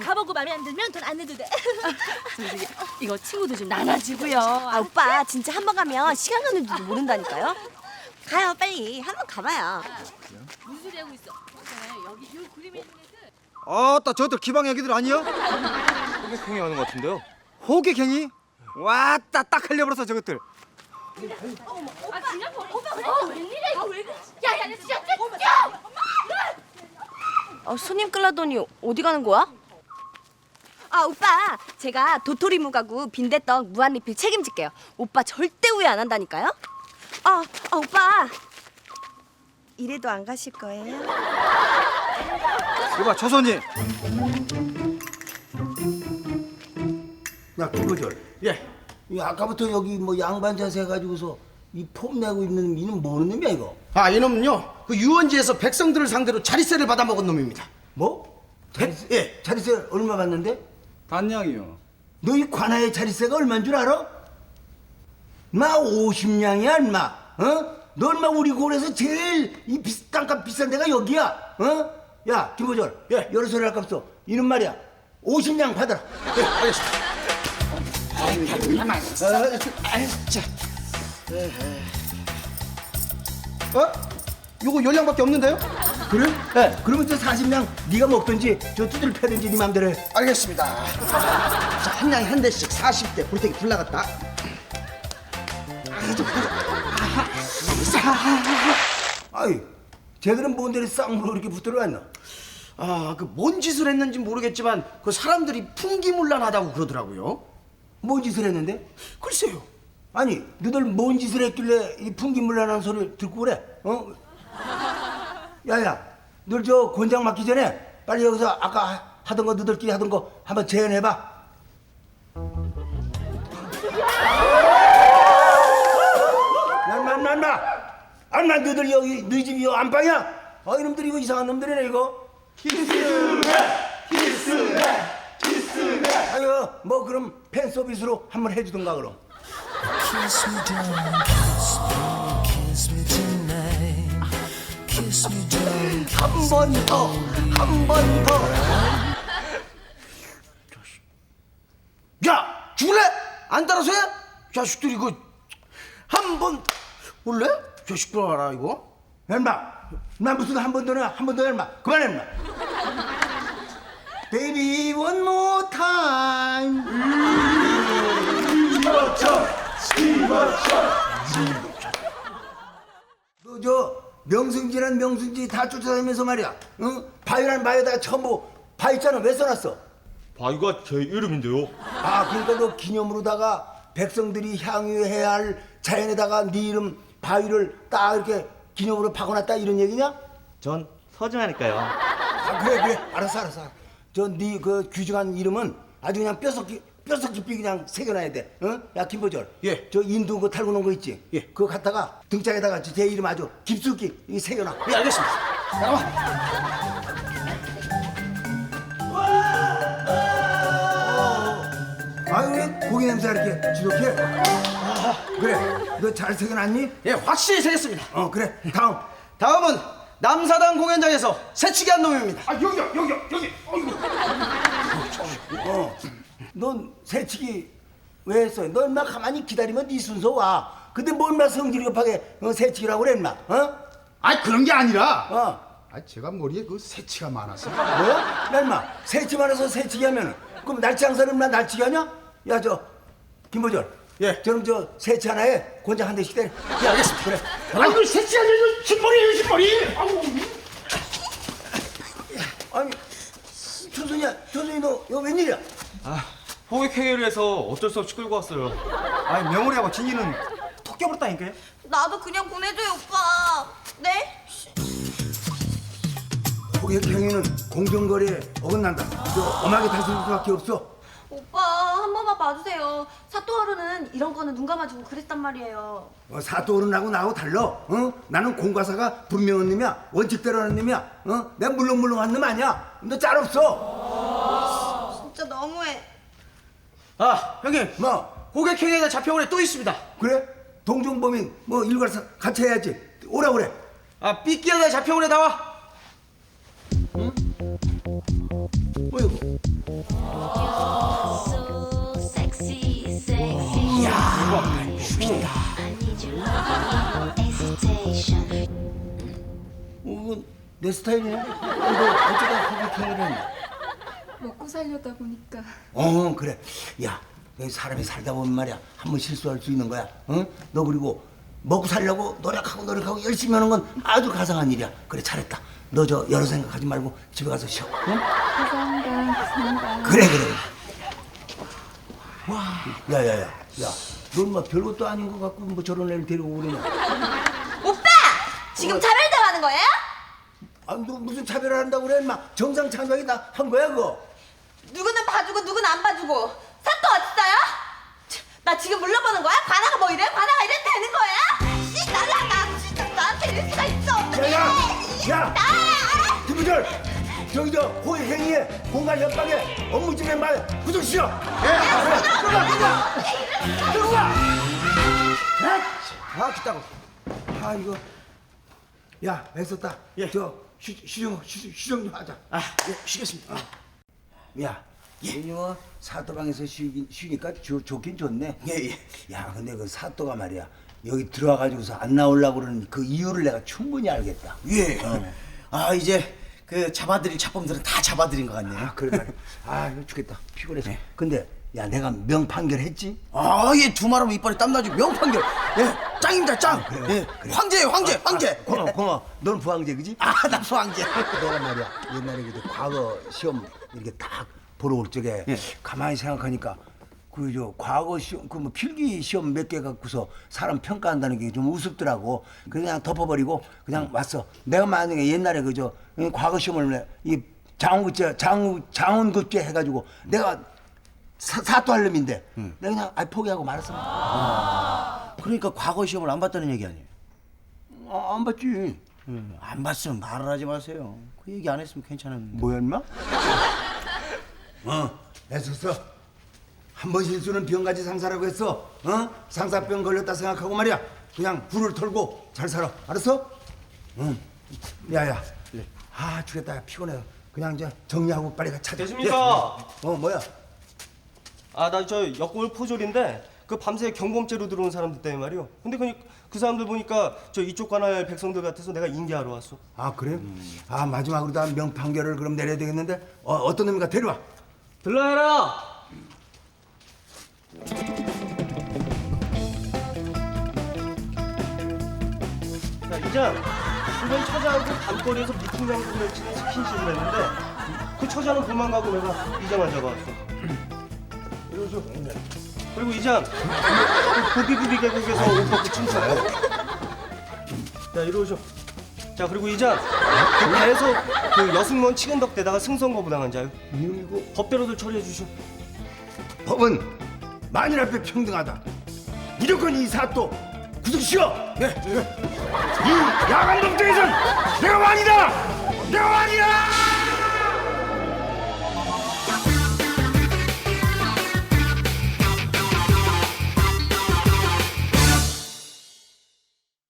가보고 마음에 안 들면 돈 안 내도 돼. 저기, 이거 친구도 좀 나눠주고요. 아 오빠 진짜 한 번 가면 시간 가는 줄도 모른다니까요. 가요 빨리 한 번 가봐요. 무슨 소리 하고 있어? 있잖아요. 여기 요 그림에 있는 애들. 아따 저들 기방 애기들 아니요? 호객행위 하는 것 같은데요. 호객행위? 왔다 딱 흘려버렸어 저것들 아 그냥 버려. 오빠 왜 웬일이야 이거 왜 그래? 야야 야 진짜 진짜. 어, 손님 끌라더니 어디 가는 거야? 아 오빠 제가 도토리 무가구 빈대떡 무한 리필 책임질게요. 오빠 절대 후회 안 한다니까요. 아, 아 오빠 이래도 안 가실 거예요? 이봐 조선이 야 김보절 예. 이 아까부터 여기 뭐 양반 자세 해가지고서 이 폼 내고 있는 이는 뭐는 놈이야 이거 아 이놈은요 그 유원지에서 백성들을 상대로 자리세를 받아먹은 놈입니다 뭐? 자리세, 예. 자리세 얼마 받는데? 단양이요 너이 관아의 자리세가 얼마인 줄 알아? 마 50냥이야 인마 어? 너 얼마 우리 고을에서 제일 이 비, 땅값 비싼 데가 여기야 어? 야 김보절 예. 여러 소리 할거 없어 이놈 말이야 50냥 받아라 예 알겠습니다 자 어? 요거 열량밖에 없는데요? 그래? 예. 그러면 저 40냥 네가 먹든지 저 두들 패든지 네 맘대로 해 알겠습니다 자 한 양에 한 대씩 40대 볼테기 불 나갔다 아이 쟤들은 뭔데 쌍으로 이렇게 붙들어 왔나? 아 그 뭔 짓을 했는지 모르겠지만 그 사람들이 풍기문란하다고 그러더라고요 뭔 짓을 했는데? 글쎄요 아니 너들 뭔 짓을 했길래 이 풍기물란한 소리를 듣고 그래? 어? 야야 너 저 권장 맡기 전에 빨리 여기서 아까 하- 하던 거 너들끼리 하던 거 한번 재현해봐. 야만만마 안만 너들 여기 너희 집이 여 안방이야? 아 이놈들 이거 이상한 놈들이네 이거. 아유 뭐 그럼 팬 서비스로 한번 해주던가 그럼. Kiss me down, kiss me, kiss me tonight. 한 번 더, 한 번 더. 야 죽을래? 안 따라서 해? 자식들 이거 한번 올래? 자식들 알아 이거? 엠마, 나 무슨 한 번 더냐? 한번 더 엠마. 그만해 엠마. Baby one more time. 너저 명승지란 명승지 다 쫓아다니면서 말이야. 응? 바위란 바위에다가 전부 바위자는 왜 써놨어? 바위가 제 이름인데요. 아 그러니까 너 기념으로다가 백성들이 향유해야 할 자연에다가 네 이름 바위를 딱 이렇게 기념으로 박아놨다 이런 얘기냐? 전 서중하니까요. 아 그래 그래 알았어 알았어 저 네 그 귀중한 이름은 아주 그냥 뼈속 깊 뼈속 깊이 그냥 새겨놔야 돼. 응? 야 김보절. 예. 저 인도 그 탈고 놓은 거 있지? 예. 그거 갖다가 등짝에다가 제 이름 아주 깊숙이 이 새겨놔. 예 알겠습니다. 잠깐만 아유 왜 고기 냄새가 이렇게 지독해? 아, 그래. 너 잘 새겨놨니? 예 확실히 세겠습니다. 어 그래. 다음. 다음은 남사당 공연장에서 새치기 한 놈입니다. 아 여기요 여기요 여기. 어이구. 어 넌 새치기 왜 했어? 너 인마 가만히 기다리면 네 순서 와. 근데 뭐 인마 성질이 급하게 어, 새치기라고 그래 인마 어? 아니 그런 게 아니라. 어. 아 제가 머리에 그 새치가 많아서 뭐야? 야 인마. 새치만 해서 새치기 하면은. 그럼 날치 장사는 인마 날치기 하냐? 야? 저 김보절. 예. 저럼 저 새치 하나에 곤장 한 대씩 때려. 예 알겠습니다. 그래. 아이고 새치 아니고 흰머리예요 흰머리. 아우. 아니 조선이야. 조선이 너 이거 웬일이야? 아, 호객행위를 해서 어쩔 수 없이 끌고 왔어요. 아니 명월이하고 진이는 톡 껴버렸다니까요 나도 그냥 보내줘요 오빠. 네? 고객행위는 공정거래에 어긋난다 저 엄하게 다스릴 수밖에 없어 오빠 한 번만 봐주세요. 사또하루는 이런 거는 눈 감아주고 그랬단 말이에요. 어, 사또어른하고 나하고 달라. 어? 나는 공과사가 분명한 놈이야. 원칙대로 하는 놈이야. 어? 내가 물렁물렁한 놈 아니야. 너 짤 없어. 아 형님 뭐 호객행위가 잡혀온 애또 있습니다 그래? 동종범인 뭐 일괄사 같이 해야지. 오라 그래. 아 삐끼에다 잡혀온 애 나와 뭐야 이거? 어, 이건 내 스타일이네. 너 어쩌다 호객행위를 했냐? 먹고 살려다 보니까. 어 그래. 야 여기 사람이 살다 보면 말이야 한 번 실수할 수 있는 거야. 응? 너 그리고 먹고 살려고 노력하고 노력하고 열심히 하는 건 아주 가상한 일이야. 그래 잘했다. 너 저 여러 생각하지 말고 집에 가서 쉬어. 응? 감사합니다. 감사합니다. 그래 그래 와 야야야 야넌 뭐 별것도 아닌 것 같고 뭐 저런 애를 데리고 그러냐? 오빠! 지금 차별대화하는 거예요? 아너 무슨 차별을 한다고 그래 인마? 정상 참여하게 다. 한 거야 그거 누구는 봐주고 누구는 안 봐주고. 사또 어딨어요? 참, 나 지금 물러보는 거야? 관아가 뭐 이래? 관아가 이래? 되는 거야? 씨나 진짜 나한테 이럴 수가 있어. 어떡해. 야 야 야. 나! 김부절 저기 저 호의 행위에 공간 협박에 업무집에 말 구속시켜 예 그래 들어가 들어가. 들어가. 아 기다고 아 이거. 야 애썼다. 저 휴, 휴정 휴, 휴정 좀 하자. 아 예 쉬겠습니다 야 얘는 뭐 사또방에서 쉬긴, 쉬니까 좋, 좋긴 좋네. 예 예. 야 근데 그 사또가 말이야. 여기 들어와가지고서 안 나오려고 그러는 그 이유를 내가 충분히 알겠다. 예. 아 이제 그 잡아들일 잡범들은 다 잡아들인 것 같네요. 아 그래 말이야. 아 이거 죽겠다. 피곤해서. 근데 야 내가 명판결 했지? 아 예 두 말하면 이빨이 땀나지 명판결. 예 짱입니다 짱. 예 황제예요 황제 황제. 고마워 고마워 넌 부황제 그지? 아나 소황제. 내가 말이야 옛날에 그 과거 시험 이렇게 딱 보러 올 적에 가만히 생각하니까 그 저 과거 시험 그 뭐 필기 시험 몇 개 갖고서 사람 평가한다는 게 좀 우습더라고 그냥 덮어버리고 그냥 왔어 내가 만약에 옛날에 그저 과거 시험을 이 장훈급제 장 장훈급제 해가지고 내가 사, 사또할 놈인데. 내가 그냥 아 포기하고 말았어 그러니까 과거 시험을 안 봤다는 얘기 아니에요? 아, 안 봤지. 음, 안 봤으면 말을 하지 마세요. 그 얘기 안 했으면 괜찮은데. 뭐야 인마? 어 애썼어 한 번 실수는 병가지 상사라고 했어. 어? 상사병 걸렸다 생각하고 말이야. 그냥 불을 털고 잘 살아. 알았어? 응. 야야. 아 죽겠다. 야, 피곤해 그냥 이제 정리하고 빨리 가 찾아. 됐습니까? 어 뭐야 아 나 저 역골 포졸인데 그 밤새 경범죄로 들어온 사람들 때문에 말이요. 근데 그, 그 사람들 보니까 저 이쪽 관할 백성들 같아서 내가 인계하러 왔어. 아 그래? 아 마지막으로 다 명판결을 그럼 내려야 되겠는데 어, 어떤 놈인가 데려와 들러해라. 자 이장 이번 처자하고 밤거리에서 미팅 장군을 치는 스킨십을 했는데 그 처자는 도망가고 내가 이장을 잡아왔어. 그리고 이장 그 고비구비 계곡에서 옷 벗고 춤춰요. 자 이러죠. 자 그리고 이장 그 배에서 그 여승원 치근덕 대다가 승선거 부당한 자요. 이거 법대로들 처리해 주시오. 법은 만일 앞에 평등하다. 무조건 이 사또 구속시켜. 네. 이 야간 범죄에선 내가 왕이다. 내가 왕이다.